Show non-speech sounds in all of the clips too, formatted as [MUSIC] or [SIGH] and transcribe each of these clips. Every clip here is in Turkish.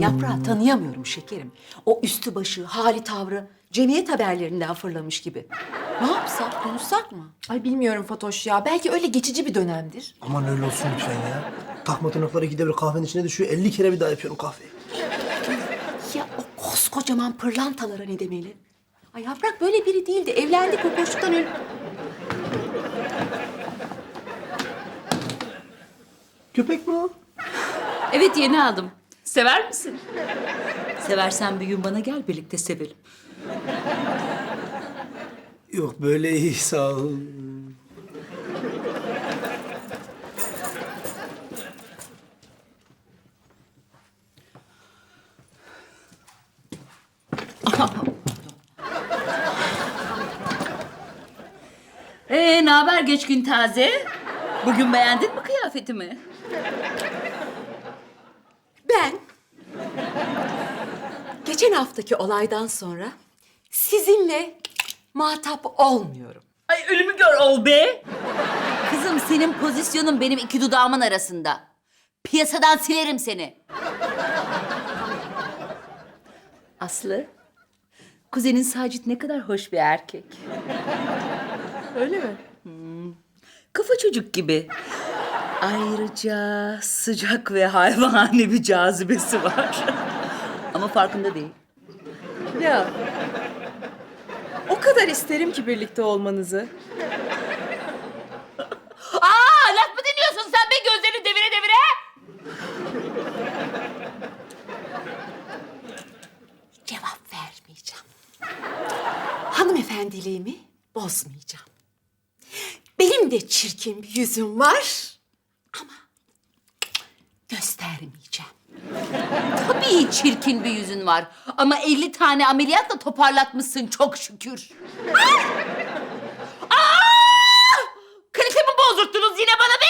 Yaprağı tanıyamıyorum şekerim. O üstü başı, hali tavrı cemiyet haberlerinden fırlamış gibi. Ne yapsak, konuşsak mı? Ay bilmiyorum Fatoş ya. Belki öyle geçici bir dönemdir. Aman öyle olsun lütfen ya. Takma tırnakları ikide bir kahvenin içine düşüyor. 50 kere bir daha yapıyorum kahveyi. Ya o koskocaman pırlantalara ne demeli? Ay yaprak böyle biri değildi. Evlendi kokoşluktan öyle... Köpek mi o? Evet yeni aldım. Sever misin? Seversen bir gün bana gel birlikte sevelim. Yok böyle iyi sağ ol. [LAUGHS] Ee, ne haber geç gün taze? Bugün beğendin mi kıyafetimi? Ben geçen haftaki olaydan sonra sizinle muhatap olmuyorum. Ay ölümü gör ol be. Kızım senin pozisyonun benim iki dudağımın arasında. Piyasadan silerim seni. Aslı, kuzenin Sacit ne kadar hoş bir erkek. Öyle mi? Kafa çocuk gibi. Ayrıca sıcak ve hayvani bir cazibesi var. Ama farkında değil. Ya. O kadar isterim ki birlikte olmanızı. Aa, laf mı dinliyorsun sen be gözlerini devire devire? Cevap vermeyeceğim. Hanımefendiliğimi bozmayacağım. Benim de çirkin bir yüzüm var ama göstermeyeceğim. Tabii çirkin bir yüzün var. Ama 50 tane ameliyatla toparlatmışsın çok şükür. Ay! Aa! Kalifemi bozdurttunuz yine bana be!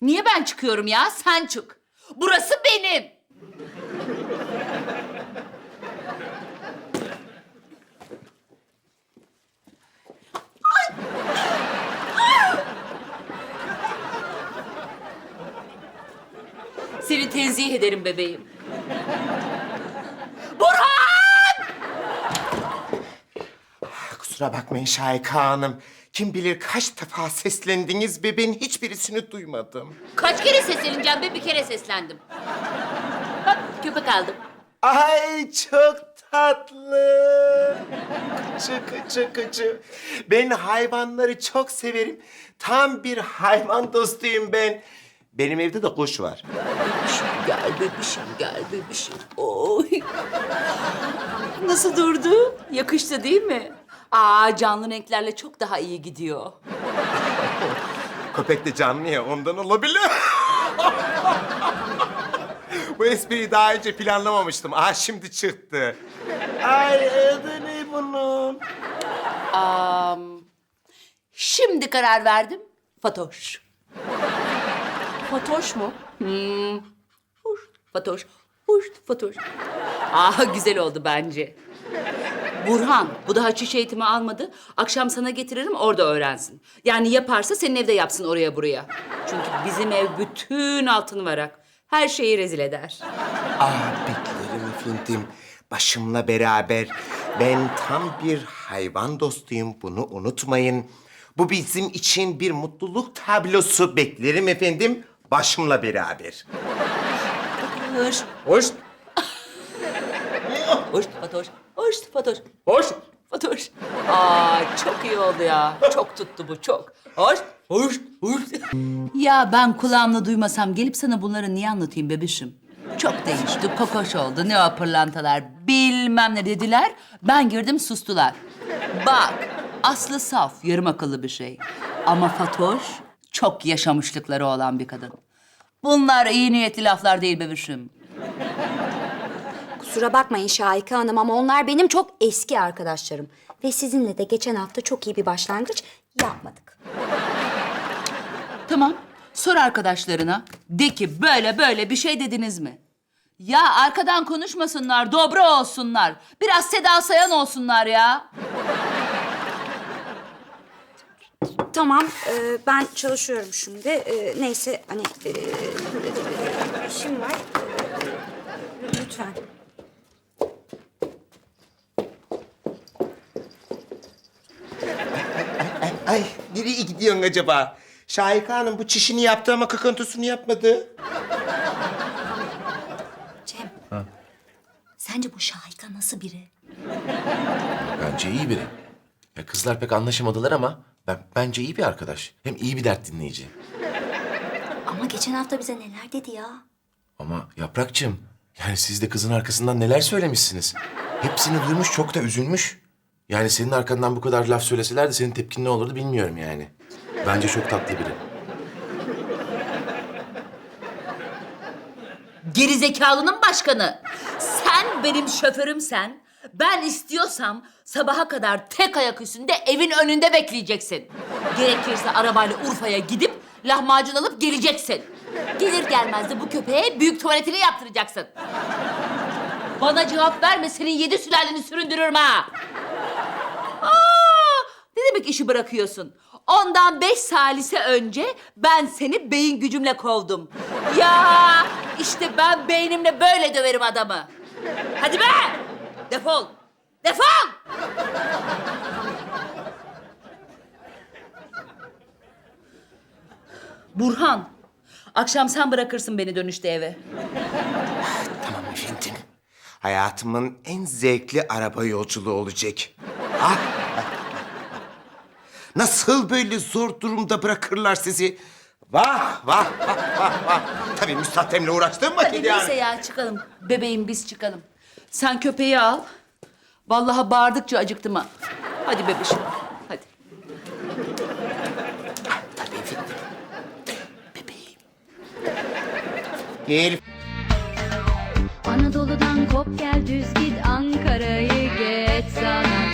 Niye ben çıkıyorum ya? Sen çık. Burası benim. Seni tenzih ederim bebeğim. Burhan! Kusura bakmayın Şahika Hanım. Kim bilir kaç defa seslendiniz ve ben hiçbirisini duymadım. Kaç kere sesleneceğim be? Bir kere seslendim. Bak köpek aldım. Ay çok tatlı. Kıçı kıçı kıçı. Ben hayvanları çok severim. Tam bir hayvan dostuyum ben. Benim evde de kuş var. Gel bebişim, gel bebişim. Oy. Nasıl durdu? Yakıştı değil mi? Aa canlı renklerle çok daha iyi gidiyor. [LAUGHS] Köpek de canlı ya ondan olabilir. [LAUGHS] Bu espriyi daha önce planlamamıştım. Aa şimdi çıktı. Ay adı ne bunun? Am, şimdi karar verdim. Fatoş. Fatoş mu? Hoş, Fatoş. Hoş, Fatoş. Aa güzel oldu bence. Burhan, bu daha çiş eğitimi almadı. Akşam sana getiririm, orada öğrensin. Yani yaparsa senin evde yapsın oraya buraya. Çünkü bizim ev bütün altın varak. Her şeyi rezil eder. Ah beklerim efendim. Başımla beraber. Ben tam bir hayvan dostuyum. Bunu unutmayın. Bu bizim için bir mutluluk tablosu. Beklerim efendim. Başımla beraber. Hoş, Hoş. hoş Fatoş, hoş Fatoş, Hoş. Fatoş. Aa çok iyi oldu ya. Çok tuttu bu çok. Hoş, hoş, hoş. Ya ben kulağımla duymasam gelip sana bunları niye anlatayım bebişim? Çok değişti, kokoş oldu. Ne o pırlantalar bilmem ne dediler. Ben girdim sustular. Bak Aslı saf, yarım akıllı bir şey. Ama Fatoş çok yaşamışlıkları olan bir kadın. Bunlar iyi niyetli laflar değil bebişim. Kusura bakmayın Şahika Hanım ama onlar benim çok eski arkadaşlarım. Ve sizinle de geçen hafta çok iyi bir başlangıç yapmadık. Tamam. Sor arkadaşlarına. De ki böyle böyle bir şey dediniz mi? Ya arkadan konuşmasınlar, dobra olsunlar. Biraz Seda Sayan olsunlar ya. Tamam, e, ben çalışıyorum şimdi. E, neyse, hani e, işim var. Lütfen. Ay nereye gidiyorsun acaba? Şahika Hanım bu çişini yaptı ama kakıntısını yapmadı. Cem. Sence bu Şahika nasıl biri? Bence iyi biri. Ya kızlar pek anlaşamadılar ama ben bence iyi bir arkadaş. Hem iyi bir dert dinleyici. Ama geçen hafta bize neler dedi ya? Ama Yaprakçığım, yani siz de kızın arkasından neler söylemişsiniz. Hepsini duymuş, çok da üzülmüş. Yani senin arkandan bu kadar laf söyleseler de senin tepkin ne olurdu bilmiyorum yani. Bence çok tatlı biri. Gerizekalının başkanı. Sen benim şoförümsen, ben istiyorsam sabaha kadar tek ayak üstünde evin önünde bekleyeceksin. Gerekirse arabayla Urfa'ya gidip lahmacun alıp geleceksin. Gelir gelmez de bu köpeğe büyük tuvaletini yaptıracaksın. Bana cevap verme, senin yedi sülaleni süründürürüm ha. Ne demek işi bırakıyorsun? Ondan beş salise önce ben seni beyin gücümle kovdum. Ya işte ben beynimle böyle döverim adamı. Hadi be! Defol! Defol! Burhan, akşam sen bırakırsın beni dönüşte eve. Tamam efendim. Hayatımın en zevkli araba yolculuğu olacak. Ah! Nasıl böyle zor durumda bırakırlar sizi? Vah vah vah vah vah. Tabii müstahdemle uğraştığım vakit Hadi yani. neyse ya çıkalım. Bebeğim biz çıkalım. Sen köpeği al. Vallahi bağırdıkça acıktım ha. Hadi bebişim. Hadi. Gel Anadolu'dan kop gel düz git Ankara'yı geç sana